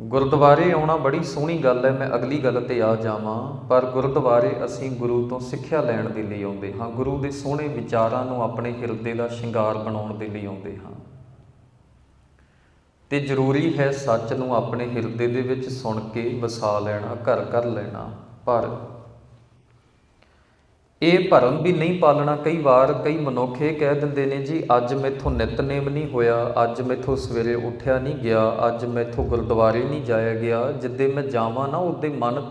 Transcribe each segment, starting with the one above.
ਗੁਰਦੁਆਰੇ ਆਉਣਾ ਬੜੀ ਸੋਹਣੀ ਗੱਲ ਹੈ, ਮੈਂ ਅਗਲੀ ਗੱਲ ਤੇ ਆ ਜਾਵਾਂ। ਪਰ ਗੁਰਦੁਆਰੇ ਅਸੀਂ ਗੁਰੂ ਤੋਂ ਸਿੱਖਿਆ ਲੈਣ ਦੇ ਲਈ ਆਉਂਦੇ ਹਾਂ। ਗੁਰੂ ਦੇ ਸੋਹਣੇ ਵਿਚਾਰਾਂ ਨੂੰ ਆਪਣੇ ਹਿਰਦੇ ਦਾ ਸ਼ਿੰਗਾਰ ਬਣਾਉਣ ਦੇ ਲਈ ਆਉਂਦੇ ਹਾਂ। ਤੇ ਜ਼ਰੂਰੀ ਹੈ ਸੱਚ ਨੂੰ ਆਪਣੇ ਹਿਰਦੇ ਦੇ ਵਿੱਚ ਸੁਣ ਕੇ ਵਸਾ ਲੈਣਾ, ਘਰ ਕਰ ਲੈਣਾ। ਪਰ ਇਹ ਭਰਮ ਵੀ ਨਹੀਂ ਪਾਲਣਾ। ਕਈ ਵਾਰ ਕਈ ਮਨੁੱਖ ਇਹ ਕਹਿ ਦਿੰਦੇ ਨੇ, ਜੀ, ਅੱਜ ਮੈਥੋਂ ਨਿਤਨੇਮ ਨਹੀਂ ਹੋਇਆ, ਅੱਜ ਮੈਥੋਂ ਸਵੇਰੇ ਉੱਠਿਆ ਨਹੀਂ ਗਿਆ, ਅੱਜ ਮੈਥੋਂ ਗੁਰਦੁਆਰੇ ਨਹੀਂ ਜਾਇਆ ਗਿਆ। ਜਿੱਦੇ ਮੈਂ ਜਾਵਾਂ ਨਾ, ਉਹਦੇ ਮਨ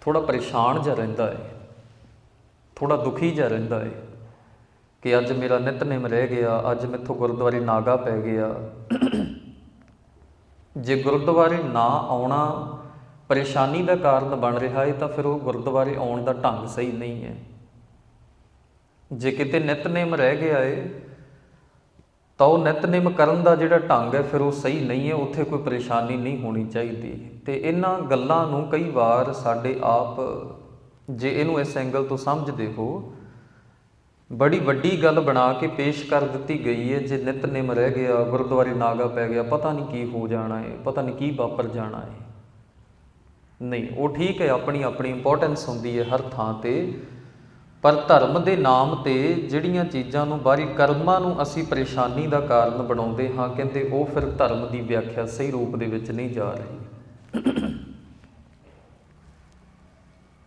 ਥੋੜਾ ਪਰੇਸ਼ਾਨ ਜਿਹਾ ਰਹਿੰਦਾ ਹੈ ਥੋੜਾ ਦੁਖੀ ਜਿਹਾ ਰਹਿੰਦਾ ਹੈ ਕਿ ਅੱਜ ਮੇਰਾ ਨਿਤਨੇਮ ਰਹਿ ਗਿਆ, ਅੱਜ ਮੈਥੋਂ ਗੁਰਦੁਆਰੇ ਨਾਗਾ ਪੈ ਗਿਆ। ਜੇ ਗੁਰਦੁਆਰੇ ਨਾ ਆਉਣਾ ਪਰੇਸ਼ਾਨੀ ਦਾ ਕਾਰਨ ਬਣ ਰਿਹਾ ਹੈ ਤਾਂ ਫਿਰ ਉਹ ਗੁਰਦੁਆਰੇ ਆਉਣ ਦਾ ਢੰਗ ਸਹੀ ਨਹੀਂ ਹੈ ਜੇ ਕਿਤੇ ਨਿਤਨੇਮ ਰਹਿ ਗਿਆ ਏ, ਤਾਂ ਉਹ ਨਿਤਨੇਮ ਕਰਨ ਦਾ ਜਿਹੜਾ ਢੰਗ ਹੈ, ਫਿਰ ਉਹ ਸਹੀ ਨਹੀਂ ਹੈ, ਉੱਥੇ ਕੋਈ ਪਰੇਸ਼ਾਨੀ ਨਹੀਂ ਹੋਣੀ ਚਾਹੀਦੀ। ਤੇ ਇਹਨਾਂ ਗੱਲਾਂ ਨੂੰ ਕਈ ਵਾਰ ਸਾਡੇ ਆਪ, ਜੇ ਇਹਨੂੰ ਇਸ ਐਂਗਲ ਤੋਂ ਸਮਝਦੇ ਹੋ, ਬੜੀ ਵੱਡੀ ਗੱਲ ਬਣਾ ਕੇ ਪੇਸ਼ ਕਰ ਦਿੱਤੀ ਗਈ ਹੈ, ਜੇ ਨਿਤਨੇਮ ਰਹਿ ਗਿਆ, ਗੁਰਦੁਆਰੇ ਨਾਗਾ ਪੈ ਗਿਆ, ਪਤਾ ਨਹੀਂ ਕੀ ਹੋ ਜਾਣਾ ਹੈ ਪਤਾ ਨਹੀਂ ਕੀ ਵਾਪਰ ਜਾਣਾ ਹੈ ਨਹੀਂ, ਉਹ ਠੀਕ ਹੈ ਆਪਣੀ ਆਪਣੀ ਇੰਪੋਰਟੈਂਸ ਹੁੰਦੀ ਹੈ ਹਰ ਥਾਂ ਤੇ। ਪਰ ਧਰਮ ਦੇ ਨਾਮ ਤੇ ਜਿਹੜੀਆਂ ਚੀਜ਼ਾਂ ਨੂੰ ਬਾਹਰੀ ਕਰਮਾਂ ਨੂੰ ਅਸੀਂ ਪਰੇਸ਼ਾਨੀ ਦਾ ਕਾਰਨ ਬਣਾਉਂਦੇ ਹਾਂ, ਕਹਿੰਦੇ ਉਹ ਫਿਰ ਧਰਮ ਦੀ ਵਿਆਖਿਆ ਸਹੀ ਰੂਪ ਦੇ ਵਿੱਚ ਨਹੀਂ ਜਾ ਰਹੀ।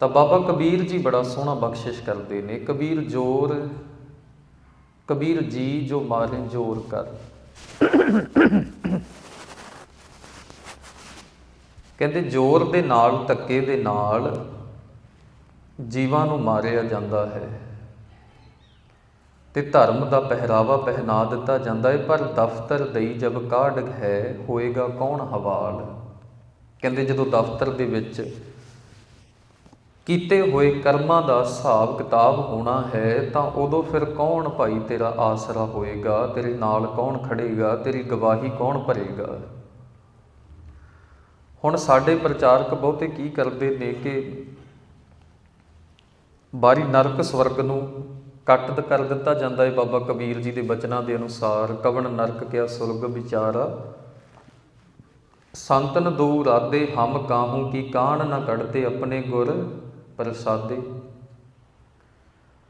ਤਾਂ ਬਾਬਾ ਕਬੀਰ ਜੀ ਬੜਾ ਸੋਹਣਾ ਬਖਸ਼ਿਸ਼ ਕਰਦੇ ਨੇ, ਕਬੀਰ ਜੋਰ, ਕਬੀਰ ਜੀ ਜੋ ਮਾਰੇ ਜੋਰ ਕਰ। ਕਹਿੰਦੇ ਜ਼ੋਰ ਦੇ ਨਾਲ, ਧੱਕੇ ਦੇ ਨਾਲ ਜੀਵਾਂ ਨੂੰ ਮਾਰਿਆ ਜਾਂਦਾ ਹੈ। ਤੇ ਧਰਮ ਦਾ ਪਹਿਰਾਵਾ ਪਹਿਨਾ ਦਿੱਤਾ ਜਾਂਦਾ ਹੈ, ਪਰ ਦਫ਼ਤਰ ਦਈ ਜਬ ਕਾਢ ਹੈ, ਹੋਏਗਾ ਕੌਣ ਹਵਾਲ? ਕਹਿੰਦੇ ਜਦੋਂ ਦਫ਼ਤਰ ਦੇ ਵਿੱਚ ਕੀਤੇ ਹੋਏ ਕਰਮਾਂ ਦਾ ਹਿਸਾਬ ਕਿਤਾਬ ਹੋਣਾ ਹੈ, ਤਾਂ ਉਦੋਂ ਫਿਰ ਕੌਣ ਭਾਈ ਤੇਰਾ ਆਸਰਾ ਹੋਏਗਾ? ਤੇਰੇ ਨਾਲ ਕੌਣ ਖੜੇਗਾ? ਤੇਰੀ ਗਵਾਹੀ ਕੌਣ ਭਰੇਗਾ? ਹੁਣ ਸਾਡੇ ਪ੍ਰਚਾਰਕ ਬਹੁਤੇ ਕੀ ਕਰਦੇ ਨੇ ਕਿ ਬਾਰੀ ਨਰਕ ਸਵਰਗ ਨੂੰ ਕੱਟ ਕਰ ਦਿੱਤਾ ਜਾਂਦਾ ਹੈ ਬਾਬਾ ਕਬੀਰ ਜੀ ਦੇ ਬਚਨਾਂ ਦੇ ਅਨੁਸਾਰ। ਕਵਣ ਨਰਕ ਕਿਆ ਸੁਰਗ ਵਿਚਾਰਾ? ਸੰਤਨ ਦੂ ਰਾਦੇ ਹਮ ਕਾਹੂ ਕੀ ਕਾਣ ਨਾ ਕੱਢਤੇ ਆਪਣੇ ਗੁਰ ਪ੍ਰਸਾਦੇ।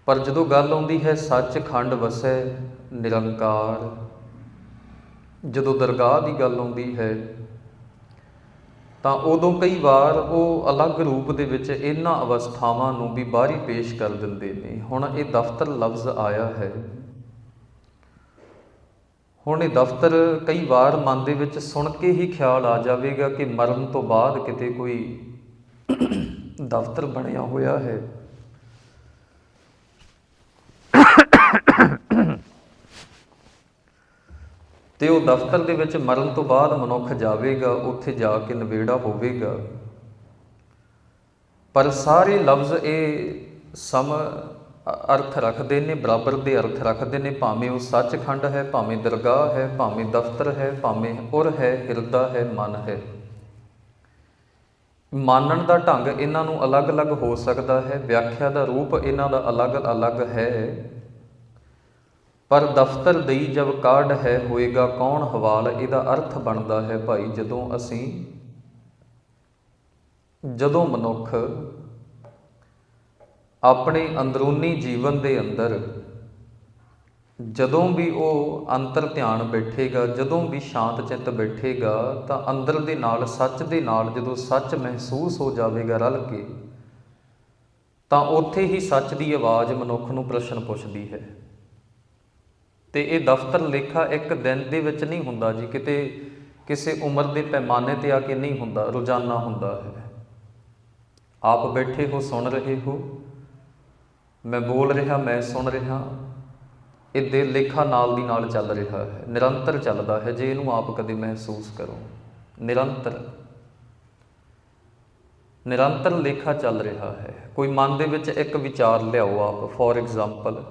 ਪਰ ਜਦੋਂ ਗੱਲ ਆਉਂਦੀ ਹੈ ਸੱਚ ਖੰਡ ਵਸੈ ਨਿਰੰਕਾਰ। ਜਦੋਂ ਦਰਗਾਹ ਦੀ ਗੱਲ ਆਉਂਦੀ ਹੈ ਤਾਂ ਉਦੋਂ ਕਈ ਵਾਰ ਉਹ ਅਲੱਗ ਰੂਪ ਦੇ ਵਿੱਚ ਇਹਨਾਂ ਅਵਸਥਾਵਾਂ ਨੂੰ ਵੀ ਬਾਹਰੀ ਪੇਸ਼ ਕਰ ਦਿੰਦੇ ਨੇ। ਹੁਣ ਇਹ ਦਫ਼ਤਰ ਲਫ਼ਜ਼ ਆਇਆ ਹੈ। ਹੁਣ ਇਹ ਦਫ਼ਤਰ ਕਈ ਵਾਰ ਮਨ ਦੇ ਵਿੱਚ ਸੁਣ ਕੇ ਹੀ ਖਿਆਲ ਆ ਜਾਵੇਗਾ ਕਿ ਮਰਨ ਤੋਂ ਬਾਅਦ ਕਿਤੇ ਕੋਈ ਦਫ਼ਤਰ ਬਣਿਆ ਹੋਇਆ ਹੈ। ਤੇ ਉਹ ਦਫ਼ਤਰ ਦੇ ਵਿੱਚ ਮਰਨ ਤੋਂ ਬਾਅਦ ਮਨੁੱਖ ਜਾਵੇਗਾ, ਉੱਥੇ ਜਾ ਕੇ ਨਵੇੜਾ ਹੋਵੇਗਾ। ਪਰ ਸਾਰੇ ਲਫ਼ਜ਼ ਇਹ ਸਮ ਅਰਥ ਰੱਖਦੇ ਨੇ, ਬਰਾਬਰ ਦੇ ਅਰਥ ਰੱਖਦੇ ਨੇ। ਭਾਵੇਂ ਉਹ ਸੱਚਖੰਡ ਹੈ, ਭਾਵੇਂ ਦਰਗਾਹ ਹੈ, ਭਾਵੇਂ ਦਫ਼ਤਰ ਹੈ, ਭਾਵੇਂ ਉਰ ਹੈ, ਹਿਰਦਾ ਹੈ, ਮਨ ਹੈ। ਮਾਨਣ ਦਾ ਢੰਗ ਇਹਨਾਂ ਨੂੰ ਅਲੱਗ-ਅਲੱਗ ਹੋ ਸਕਦਾ ਹੈ, ਵਿਆਖਿਆ ਦਾ ਰੂਪ ਇਹਨਾਂ ਦਾ ਅਲੱਗ-ਅਲੱਗ ਹੈ। ਪਰ ਦਫ਼ਤਰ ਦਈ ਜਬ ਕਾਢ ਹੈ ਹੋਏਗਾ ਕੌਣ ਹਵਾਲ, ਇਹਦਾ ਅਰਥ ਬਣਦਾ ਹੈ ਭਾਈ, ਜਦੋਂ ਅਸੀਂ, ਜਦੋਂ ਮਨੁੱਖ ਆਪਣੇ ਅੰਦਰੂਨੀ ਜੀਵਨ ਦੇ ਅੰਦਰ ਜਦੋਂ ਵੀ ਉਹ ਅੰਤਰ ਧਿਆਨ ਬੈਠੇਗਾ, ਜਦੋਂ ਵੀ ਸ਼ਾਂਤ ਚਿੱਤ ਬੈਠੇਗਾ, ਤਾਂ ਅੰਦਰ ਦੇ ਨਾਲ, ਸੱਚ ਦੇ ਨਾਲ ਜਦੋਂ ਸੱਚ ਮਹਿਸੂਸ ਹੋ ਜਾਵੇਗਾ ਰਲ ਕੇ, ਤਾਂ ਉੱਥੇ ਹੀ ਸੱਚ ਦੀ ਆਵਾਜ਼ ਮਨੁੱਖ ਨੂੰ ਪ੍ਰਸ਼ਨ ਪੁੱਛਦੀ ਹੈ। ਤੇ ਇਹ ਦਫ਼ਤਰ ਲੇਖਾ ਇੱਕ ਦਿਨ ਦੇ ਵਿੱਚ ਨਹੀਂ ਹੁੰਦਾ ਜੀ, ਕਿਤੇ ਕਿਸੇ ਉਮਰ ਦੇ ਪੈਮਾਨੇ ਤੇ ਆ ਕੇ ਨਹੀਂ ਹੁੰਦਾ, ਰੋਜ਼ਾਨਾ ਹੁੰਦਾ ਹੈ। ਆਪ ਬੈਠੇ ਹੋ, ਸੁਣ ਰਹੇ ਹੋ। ਮੈਂ ਬੋਲ ਰਿਹਾ, ਮੈਂ ਸੁਣ ਰਿਹਾ। ਇਹ ਦੇ ਲੇਖਾ ਨਾਲ ਦੀ ਨਾਲ ਚੱਲ ਰਿਹਾ ਹੈ, ਨਿਰੰਤਰ ਚੱਲਦਾ ਹੈ। ਜੇ ਇਹਨੂੰ ਆਪ ਕਦੇ ਮਹਿਸੂਸ ਕਰੋ, ਨਿਰੰਤਰ। ਨਿਰੰਤਰ ਲੇਖਾ ਚੱਲ ਰਿਹਾ ਹੈ। ਕੋਈ ਮਨ ਦੇ ਵਿੱਚ ਇੱਕ ਵਿਚਾਰ ਲਿਆਓ ਆਪ ਫੋਰ ਐਗਜ਼ਾਮਪਲ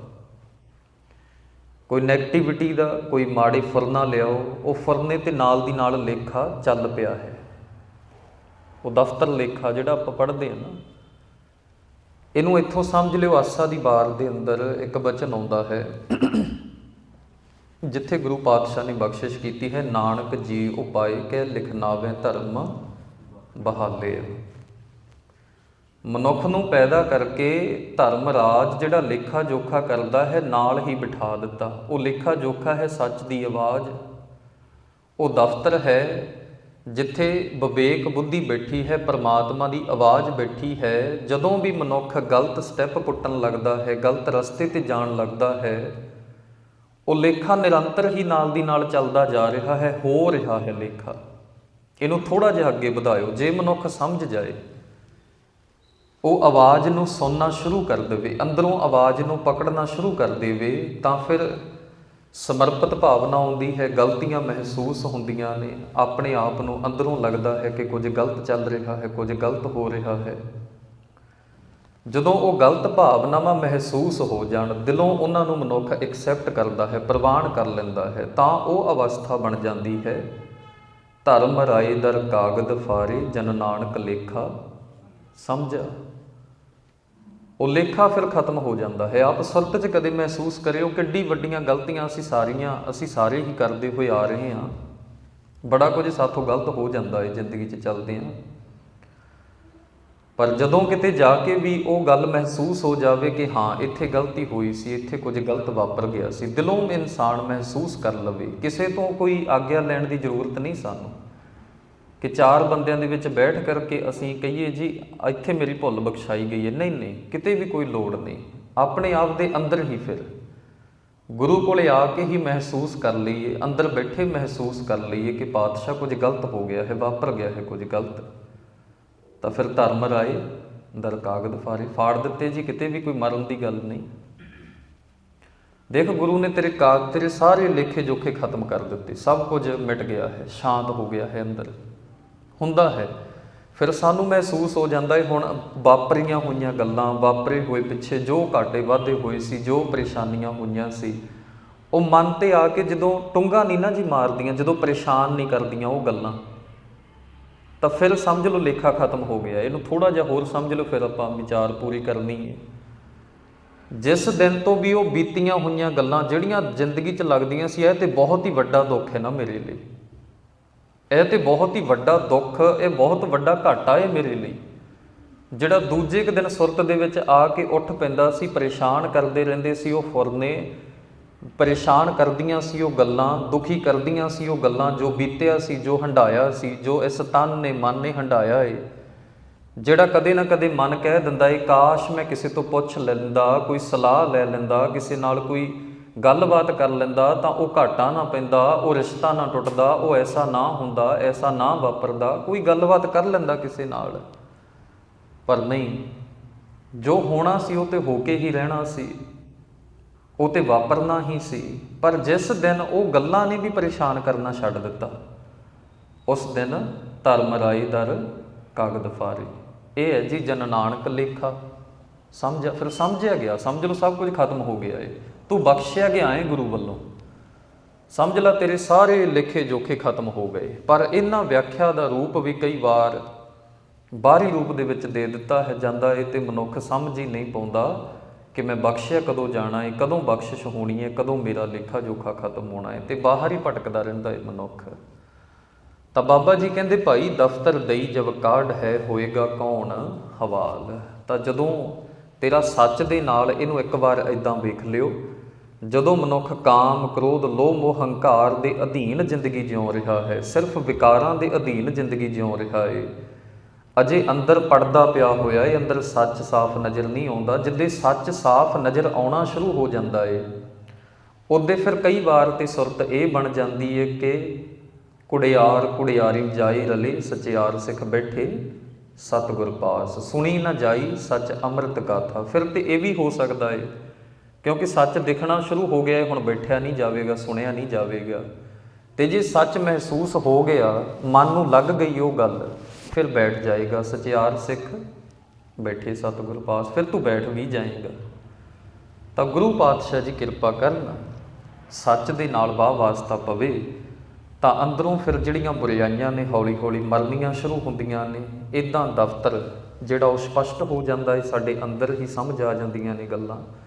ਕੋਈ ਨੈਗੇਟਿਵਿਟੀ ਦਾ ਕੋਈ ਮਾੜੇ ਫੁਰਨਾ ਲਿਆਓ, ਉਹ ਫਰਨੇ ਤੇ ਨਾਲ ਦੀ ਨਾਲ ਲੇਖਾ ਚੱਲ ਪਿਆ ਹੈ। ਉਹ ਦਫ਼ਤਰ ਲੇਖਾ ਜਿਹੜਾ ਆਪਾਂ ਪੜ੍ਹਦੇ ਹਾਂ ਨਾ, ਇਹਨੂੰ ਇੱਥੋਂ ਸਮਝ ਲਿਓ, ਆਸਾ ਦੀ ਬਾਰ ਦੇ ਅੰਦਰ ਇੱਕ ਬਚਨ ਆਉਂਦਾ ਹੈ। ਜਿੱਥੇ ਗੁਰੂ ਪਾਤਸ਼ਾਹ ਨੇ ਬਖਸ਼ਿਸ਼ ਕੀਤੀ ਹੈ, ਨਾਨਕ ਜੀ ਉਪਾਏ ਕੇ ਲਿਖਨਾਵੇ ਧਰਮ ਬਹਾਲੇ। ਮਨੁੱਖ ਨੂੰ ਪੈਦਾ ਕਰਕੇ ਧਰਮ ਰਾਜ ਜਿਹੜਾ ਲੇਖਾ ਜੋਖਾ ਕਰਦਾ ਹੈ, ਨਾਲ ਹੀ ਬਿਠਾ ਦਿੱਤਾ। ਉਹ ਲੇਖਾ ਜੋਖਾ ਹੈ, ਸੱਚ ਦੀ ਆਵਾਜ਼। ਉਹ ਦਫ਼ਤਰ ਹੈ, ਜਿੱਥੇ ਵਿਵੇਕ ਬੁੱਧੀ ਬੈਠੀ ਹੈ, ਪਰਮਾਤਮਾ ਦੀ ਆਵਾਜ਼ ਬੈਠੀ ਹੈ। ਜਦੋਂ ਵੀ ਮਨੁੱਖ ਗਲਤ ਸਟੈਪ ਪੁੱਟਣ ਲੱਗਦਾ ਹੈ, ਗਲਤ ਰਸਤੇ ਤੇ ਜਾਣ ਲੱਗਦਾ ਹੈ, ਉਹ ਲੇਖਾ ਨਿਰੰਤਰ ਹੀ ਨਾਲ ਦੀ ਨਾਲ ਚੱਲਦਾ ਜਾ ਰਿਹਾ ਹੈ, ਹੋ ਰਿਹਾ ਹੈ ਲੇਖਾ। ਇਹਨੂੰ ਥੋੜਾ ਜਿਹਾ ਅੱਗੇ ਵਧਾਇਓ, ਜੇ ਮਨੁੱਖ ਸਮਝ ਜਾਏ। ਉਹ ਆਵਾਜ਼ ਨੂੰ ਸੁਣਨਾ ਸ਼ੁਰੂ ਕਰ ਦੇਵੇ, ਅੰਦਰੋਂ ਆਵਾਜ਼ ਨੂੰ ਪਕੜਨਾ ਸ਼ੁਰੂ ਕਰ ਦੇਵੇ, ਤਾਂ ਫਿਰ ਸਮਰਪਿਤ ਭਾਵਨਾ ਆਉਂਦੀ ਹੈ, ਗਲਤੀਆਂ ਮਹਿਸੂਸ ਹੁੰਦੀਆਂ ਨੇ। ਆਪਣੇ ਆਪ ਨੂੰ ਅੰਦਰੋਂ ਲੱਗਦਾ ਹੈ ਕਿ ਕੁਝ ਗਲਤ ਚੱਲ ਰਿਹਾ ਹੈ, ਕੁਝ ਗਲਤ ਹੋ ਰਿਹਾ ਹੈ। ਜਦੋਂ ਉਹ ਗਲਤ ਭਾਵਨਾਵਾਂ ਮਹਿਸੂਸ ਹੋ ਜਾਣ, ਦਿਲੋਂ ਉਹਨਾਂ ਨੂੰ ਮਨੁੱਖ ਐਕਸੈਪਟ ਕਰਦਾ ਹੈ, ਪ੍ਰਵਾਨ ਕਰ ਲੈਂਦਾ ਹੈ, ਤਾਂ ਉਹ ਅਵਸਥਾ ਬਣ ਜਾਂਦੀ ਹੈ। ਧਰਮ, ਰਾਏ, ਦਰ, ਕਾਗਦ, ਫਾਰੇ, ਜਨ ਨਾਨਕ, ਲੇਖਾ, ਸਮਝਾ। ਉਹ ਲੇਖਾ ਫਿਰ ਖਤਮ ਹੋ ਜਾਂਦਾ ਹੈ। ਆਪ ਸੁਰਤ 'ਚ ਕਦੇ ਮਹਿਸੂਸ ਕਰਿਓ ਕਿੱਡੀ ਵੱਡੀਆਂ ਗਲਤੀਆਂ ਅਸੀਂ ਸਾਰੀਆਂ, ਅਸੀਂ ਸਾਰੇ ਹੀ ਕਰਦੇ ਹੋਏ ਆ ਰਹੇ ਹਾਂ। ਬੜਾ ਕੁਝ ਸਾਥੋਂ ਗਲਤ ਹੋ ਜਾਂਦਾ ਹੈ ਜ਼ਿੰਦਗੀ 'ਚ ਚੱਲਦੇ ਹਾਂ ਪਰ ਜਦੋਂ ਕਿਤੇ ਜਾ ਕੇ ਵੀ ਉਹ ਗੱਲ ਮਹਿਸੂਸ ਹੋ ਜਾਵੇ ਕਿ ਹਾਂ, ਇੱਥੇ ਗਲਤੀ ਹੋਈ ਸੀ, ਇੱਥੇ ਕੁਝ ਗਲਤ ਵਾਪਰ ਗਿਆ ਸੀ, ਦਿਲੋਂ ਇਨਸਾਨ ਮਹਿਸੂਸ ਕਰ ਲਵੇ। ਕਿਸੇ ਤੋਂ ਕੋਈ ਆਗਿਆ ਲੈਣ ਦੀ ਜ਼ਰੂਰਤ ਨਹੀਂ ਸਾਨੂੰ। ਕਿ ਚਾਰ ਬੰਦਿਆਂ ਦੇ ਵਿੱਚ ਬੈਠ ਕਰਕੇ ਅਸੀਂ ਕਹੀਏ ਜੀ, ਇੱਥੇ ਮੇਰੀ ਭੁੱਲ ਬਖਸ਼ਾਈ ਗਈ ਹੈ। ਨਹੀਂ ਨਹੀਂ, ਕਿਤੇ ਵੀ ਕੋਈ ਲੋੜ ਨਹੀਂ। ਆਪਣੇ ਆਪ ਦੇ ਅੰਦਰ ਹੀ ਫਿਰ। ਗੁਰੂ ਕੋਲੇ ਆ ਕੇ ਹੀ ਮਹਿਸੂਸ ਕਰ ਲਈਏ, ਅੰਦਰ ਬੈਠੇ ਮਹਿਸੂਸ ਕਰ ਲਈਏ ਕਿ ਪਾਤਸ਼ਾਹ ਕੁਝ ਗਲਤ ਹੋ ਗਿਆ ਹੈ, ਵਾਪਰ ਗਿਆ ਹੈ ਕੁਝ ਗਲਤ। ਤਾਂ ਫਿਰ ਧਰਮ ਰਾਏ ਦਰ ਕਾਗਦ ਫਾਰੇ ਫਾੜ ਦਿੱਤੇ ਜੀ, ਕਿਤੇ ਵੀ ਕੋਈ ਮਰਨ ਦੀ ਗੱਲ ਨਹੀਂ। ਦੇਖ, ਗੁਰੂ ਨੇ ਤੇਰੇ ਕਾਗ ਤੇਰੇ ਸਾਰੇ ਲੇਖੇ ਜੋਖੇ ਖਤਮ ਕਰ ਦਿੱਤੇ। ਸਭ ਕੁਝ ਮਿਟ ਗਿਆ ਹੈ, ਸ਼ਾਂਤ ਹੋ ਗਿਆ ਹੈ ਅੰਦਰ। ਹੁੰਦਾ ਹੈ। ਫਿਰ ਸਾਨੂੰ ਮਹਿਸੂਸ ਹੋ ਜਾਂਦਾ ਹੈ, ਹੁਣ ਵਾਪਰੀਆਂ ਹੋਈਆਂ ਗੱਲਾਂ, ਵਾਪਰੇ ਹੋਏ ਪਿੱਛੇ ਜੋ ਘਾਟੇ ਵਾਧੇ ਹੋਏ ਸੀ, ਜੋ ਪਰੇਸ਼ਾਨੀਆਂ ਹੋਈਆਂ ਸੀ, ਉਹ ਮਨ ਤੇ ਆ ਕੇ ਜਦੋਂ ਟੁੰਗਾ ਨਹੀਂ ਨਾ ਜੀ ਮਾਰਦੀਆਂ, ਜਦੋਂ ਪਰੇਸ਼ਾਨ ਨਹੀਂ ਕਰਦੀਆਂ ਉਹ ਗੱਲਾਂ, ਤਾਂ ਫਿਰ ਸਮਝ ਲਓ ਲੇਖਾ ਖਤਮ ਹੋ ਗਿਆ। ਇਹਨੂੰ ਥੋੜਾ ਜਿਹਾ ਹੋਰ ਸਮਝ ਲਓ, ਫਿਰ ਆਪਾਂ ਵਿਚਾਰ ਪੂਰੀ ਕਰਨੀ ਹੈ। ਜਿਸ ਦਿਨ ਤੋਂ ਵੀ ਉਹ ਬੀਤੀਆਂ ਹੋਈਆਂ ਗੱਲਾਂ, ਜਿਹੜੀਆਂ ਜ਼ਿੰਦਗੀ 'ਚ ਲੱਗਦੀਆਂ ਸੀ, ਇਹ ਤੇ ਬਹੁਤ ਹੀ ਵੱਡਾ ਦੁੱਖ ਹੈ ਨਾ ਮੇਰੇ ਲਈ। ਇਹ ਤੇ ਬਹੁਤ ਹੀ ਵੱਡਾ ਦੁੱਖ, ਇਹ ਬਹੁਤ ਵੱਡਾ ਘਾਟਾ ਹੈ ਮੇਰੇ ਲਈ। ਜਿਹੜਾ ਦੂਜੇ ਕੁ ਦਿਨ ਸੁਰਤ ਦੇ ਵਿੱਚ ਆ ਕੇ ਉੱਠ ਪੈਂਦਾ ਸੀ, ਪਰੇਸ਼ਾਨ ਕਰਦੇ ਰਹਿੰਦੇ ਸੀ, ਉਹ ਫੁਰਨੇ ਪਰੇਸ਼ਾਨ ਕਰਦੀਆਂ ਸੀ ਉਹ ਗੱਲਾਂ, ਦੁਖੀ ਕਰਦੀਆਂ ਸੀ ਉਹ ਗੱਲਾਂ, ਜੋ ਬੀਤਿਆ ਸੀ, ਜੋ ਹੰਡਾਇਆ ਸੀ, ਜੋ ਇਸ ਤਨ ਨੇ, ਮਨ ਨੇ ਹੰਡਾਇਆ ਏ। ਜਿਹੜਾ ਕਦੇ ਨਾ ਕਦੇ ਮਨ ਕਹਿ ਦਿੰਦਾ ਏ, ਕਾਸ਼ ਮੈਂ ਕਿਸੇ ਤੋਂ ਪੁੱਛ ਲੈਂਦਾ, ਕੋਈ ਸਲਾਹ ਲੈ ਲੈਂਦਾ, ਕਿਸੇ ਨਾਲ ਕੋਈ ਗੱਲਬਾਤ ਕਰ ਲੈਂਦਾ ਤਾਂ ਉਹ ਘਾਟਾ ਨਾ ਪੈਂਦਾ, ਉਹ ਰਿਸ਼ਤਾ ਨਾ ਟੁੱਟਦਾ, ਉਹ ਐਸਾ ਨਾ ਹੁੰਦਾ, ਐਸਾ ਨਾ ਵਾਪਰਦਾ, ਕੋਈ ਗੱਲਬਾਤ ਕਰ ਲੈਂਦਾ ਕਿਸੇ ਨਾਲ। ਪਰ ਨਹੀਂ, ਜੋ ਹੋਣਾ ਸੀ ਉਹ ਤੇ ਹੋ ਕੇ ਹੀ ਰਹਿਣਾ ਸੀ, ਉਹ ਤੇ ਵਾਪਰਨਾ ਹੀ ਸੀ। ਪਰ ਜਿਸ ਦਿਨ ਉਹ ਗੱਲਾਂ ਨੇ ਵੀ ਪਰੇਸ਼ਾਨ ਕਰਨਾ ਛੱਡ ਦਿੱਤਾ, ਉਸ ਦਿਨ ਧਰਮ ਰਾਈ ਦਰ ਕਾਗਦ ਫਾਰੀ। ਇਹ ਹੈ ਜੀ ਜਨ ਨਾਨਕ ਲੇਖਾ। ਸਮਝ, ਫਿਰ ਸਮਝਿਆ ਗਿਆ, ਸਮਝ ਲਓ ਸਭ ਕੁਝ ਖਤਮ ਹੋ ਗਿਆ ਏ। ਤੂੰ ਬਖਸ਼ਿਆ ਗਿਆ ਏ ਗੁਰੂ ਵੱਲੋਂ। ਸਮਝ ਲੈ ਤੇਰੇ ਸਾਰੇ ਲਿਖੇ ਜੋਖੇ ਖਤਮ ਹੋ ਗਏ। ਪਰ ਇਹਨਾਂ ਵਿਆਖਿਆ ਦਾ ਰੂਪ ਵੀ ਕਈ ਵਾਰ ਬਾਹਰੀ ਰੂਪ ਦੇ ਵਿੱਚ ਦੇ ਦਿੱਤਾ ਹੈ, ਜਾਂਦਾ ਏ ਤੇ ਮਨੁੱਖ ਸਮਝ ਹੀ ਨਹੀਂ ਪਾਉਂਦਾ ਕਿ ਮੈਂ ਬਖਸ਼ਿਆ ਕਦੋਂ ਜਾਣਾ ਏ, ਕਦੋਂ ਬਖਸ਼ਿਸ਼ ਹੋਣੀ ਹੈ ਕਦੋਂ ਮੇਰਾ ਲੇਖਾ ਜੋਖਾ ਖਤਮ ਹੋਣਾ ਏ ਤੇ ਬਾਹਰ ਹੀ ਭਟਕਦਾ ਰਹਿੰਦਾ ਏ ਮਨੁੱਖ। ਤਾਂ ਬਾਬਾ ਜੀ ਕਹਿੰਦੇ, ਭਾਈ, ਦਫ਼ਤਰ ਦਈ ਜਬ ਕਾਢ ਹੈ, ਹੋਏਗਾ ਕੌਣ ਹਵਾਲ? ਤਾਂ ਜਦੋਂ ਤੇਰਾ ਸੱਚ ਦੇ ਨਾਲ ਇਹਨੂੰ ਇੱਕ ਵਾਰ ਇਦਾਂ ਵੇਖ ਲਿਓ ਜਦੋਂ ਮਨੁੱਖ ਕਾਮ, ਕ੍ਰੋਧ, ਲੋਭ ਮੋਹ ਹੰਕਾਰ ਦੇ ਅਧੀਨ ਜ਼ਿੰਦਗੀ ਜਿਉ ਰਿਹਾ ਹੈ, ਸਿਰਫ ਵਿਕਾਰਾਂ ਦੇ ਅਧੀਨ ਜ਼ਿੰਦਗੀ ਜਿਉ ਰਿਹਾ ਹੈ ਅਜੇ ਅੰਦਰ ਪੜਦਾ ਪਿਆ ਹੋਇਆ ਏ, ਅੰਦਰ ਸੱਚ ਸਾਫ਼ ਨਜ਼ਰ ਨਹੀਂ ਆਉਂਦਾ, ਜਿੱਦੇ ਸੱਚ ਸਾਫ਼ ਨਜ਼ਰ ਆਉਣਾ ਸ਼ੁਰੂ ਹੋ ਜਾਂਦਾ ਏ। ਉਹਦੇ ਫਿਰ ਕਈ ਵਾਰ ਤੇ ਸੁਰਤ ਇਹ ਬਣ ਜਾਂਦੀ ਏ ਕਿ ਕੁੜਿਆਰ ਕੁੜਿਆਰੀ ਜਾਈ ਰਲੇ, ਸਚਿਆਰ ਸਿੱਖ ਬੈਠੇ, ਸਤਿਗੁਰ ਪਾਸ। ਸੁਣੀ ਨਾ ਜਾਈ ਸੱਚ ਅੰਮ੍ਰਿਤ ਗਾਥਾ। ਫਿਰ ਤੇ ਇਹ ਵੀ ਹੋ ਸਕਦਾ ਏ ਕਿਉਂਕਿ ਸੱਚ ਦਿਖਣਾ ਸ਼ੁਰੂ ਹੋ ਗਿਆ ਏ ਹੁਣ ਬੈਠਿਆ ਨਹੀਂ ਜਾਵੇਗਾ, ਸੁਣਿਆ ਨਹੀਂ ਜਾਵੇਗਾ। ਤੇ ਜੇ ਸੱਚ ਮਹਿਸੂਸ ਹੋ ਗਿਆ, ਮਨ ਨੂੰ ਲੱਗ ਗਈ ਉਹ ਗੱਲ, ਫਿਰ ਬੈਠ ਜਾਏਗਾ ਸਚਿਆਰ ਸਿੱਖ, ਬੈਠੇ ਸਤਿਗੁਰ ਪਾਸ, ਫਿਰ ਤੂੰ ਬੈਠ ਵੀ ਜਾਏਗਾ। ਤਾਂ ਗੁਰੂ ਪਾਤਸ਼ਾਹ ਜੀ ਕਿਰਪਾ ਕਰਨ, ਸੱਚ ਦੇ ਨਾਲ ਵਾਹ ਵਾਸਤਾ ਪਵੇ, ਤਾਂ ਅੰਦਰੋਂ ਫਿਰ ਜਿਹੜੀਆਂ ਬੁਰਾਈਆਂ ਨੇ, ਹੌਲੀ-ਹੌਲੀ ਮਰਨੀਆਂ ਸ਼ੁਰੂ ਹੁੰਦੀਆਂ ਨੇ ਇਦਾਂ ਦਫ਼ਤਰ ਜਿਹੜਾ ਉਹ ਸਪਸ਼ਟ ਹੋ ਜਾਂਦਾ ਹੈ ਸਾਡੇ ਅੰਦਰ ਹੀ ਸਮਝ ਆ ਜਾਂਦੀਆਂ ਨੇ ਗੱਲਾਂ।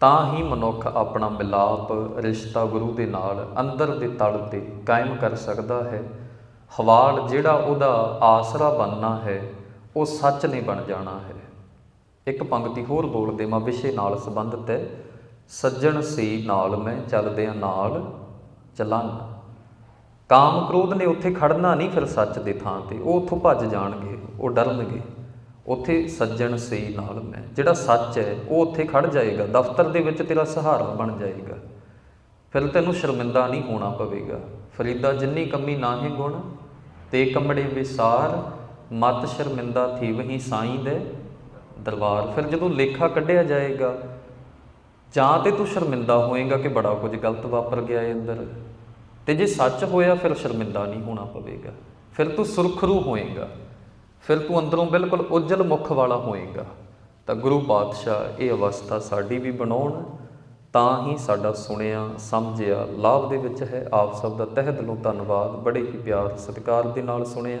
ਤਾਂ ਹੀ ਮਨੁੱਖ ਆਪਣਾ ਮਿਲਾਪ ਰਿਸ਼ਤਾ ਗੁਰੂ ਦੇ ਨਾਲ ਅੰਦਰ ਦੇ ਤਲ ਤੇ ਕਾਇਮ ਕਰ ਸਕਦਾ ਹੈ। ਹਵਾਲ ਜਿਹੜਾ ਉਹਦਾ ਆਸਰਾ ਬਣਨਾ ਹੈ, ਉਹ ਸੱਚ ਨੇ ਬਣ ਜਾਣਾ ਹੈ। ਇੱਕ ਪੰਕਤੀ ਹੋਰ ਬੋਲਦੇ ਮਾ ਵਿਸ਼ੇ ਨਾਲ ਸੰਬੰਧਿਤ ਹੈ। ਸੱਜਣ ਸੀ ਨਾਲ ਮੈਂ ਚੱਲਦਿਆਂ ਨਾਲ ਚੱਲਾਂ ਕਾਮ ਕ੍ਰੋਧ ਨੇ ਉੱਥੇ ਖੜਨਾ ਨਹੀਂ ਫਿਰ ਸੱਚ ਦੇ ਥਾਂ ਤੇ, ਉਹ ਉੱਥੋਂ ਭੱਜ ਜਾਣਗੇ, ਉਹ ਡਰਨਗੇ। ਉੱਥੇ ਸੱਜਣ ਸੀ ਨਾਲ ਮੈਂ, ਜਿਹੜਾ ਸੱਚ ਹੈ, ਉਹ ਉੱਥੇ ਖੜ ਜਾਏਗਾ, ਦਫ਼ਤਰ ਦੇ ਵਿੱਚ ਤੇਰਾ ਸਹਾਰਾ ਬਣ ਜਾਏਗਾ। ਫਿਰ ਤੈਨੂੰ ਸ਼ਰਮਿੰਦਾ ਨਹੀਂ ਹੋਣਾ ਪਵੇਗਾ। ਫਰੀਦਾ, ਜਿੰਨੀ ਕਮੀ ਨਾਹੀਂ ਗੁਣ, ਤੇ ਕਮੜੇ ਵਿਸਾਰ, ਮਤ ਸ਼ਰਮਿੰਦਾ ਥੀ ਵਹੀ ਸਾਈਂ ਦੇ ਦਰਬਾਰ। ਫਿਰ ਜਦੋਂ ਲੇਖਾ ਕੱਢਿਆ ਜਾਏਗਾ, ਜਾਂ ਤੇ ਤੂੰ ਸ਼ਰਮਿੰਦਾ ਹੋਏਗਾ ਕਿ ਬੜਾ ਕੁਝ ਗਲਤ ਵਾਪਰ ਗਿਆ ਏ ਅੰਦਰ। ਤੇ ਜੇ ਸੱਚ ਹੋਇਆ, ਫਿਰ ਸ਼ਰਮਿੰਦਾ ਨਹੀਂ ਹੋਣਾ ਪਵੇਗਾ। ਫਿਰ ਤੂੰ ਸੁਰਖਰੂ ਹੋਏਗਾ। ਫਿਰ ਤੂੰ ਅੰਦਰੋਂ ਬਿਲਕੁਲ ਉਜਲ ਮੁਖ ਵਾਲਾ ਹੋਏਗਾ। ਤਾਂ ਗੁਰੂ ਪਾਤਸ਼ਾਹ ਇਹ ਅਵਸਥਾ ਸਾਡੀ ਵੀ ਬਣਾਉਣ, ਤਾਂ ਹੀ ਸਾਡਾ ਸੁਣਿਆ, ਸਮਝਿਆ, ਲਾਭ ਦੇ ਵਿੱਚ ਹੈ। ਆਪ ਸਭ ਦਾ ਤਹਿ ਦਿਲੋਂ ਧੰਨਵਾਦ। ਬੜੇ ਹੀ ਪਿਆਰ ਸਤਿਕਾਰ ਦੇ ਨਾਲ ਸੁਣਿਆ।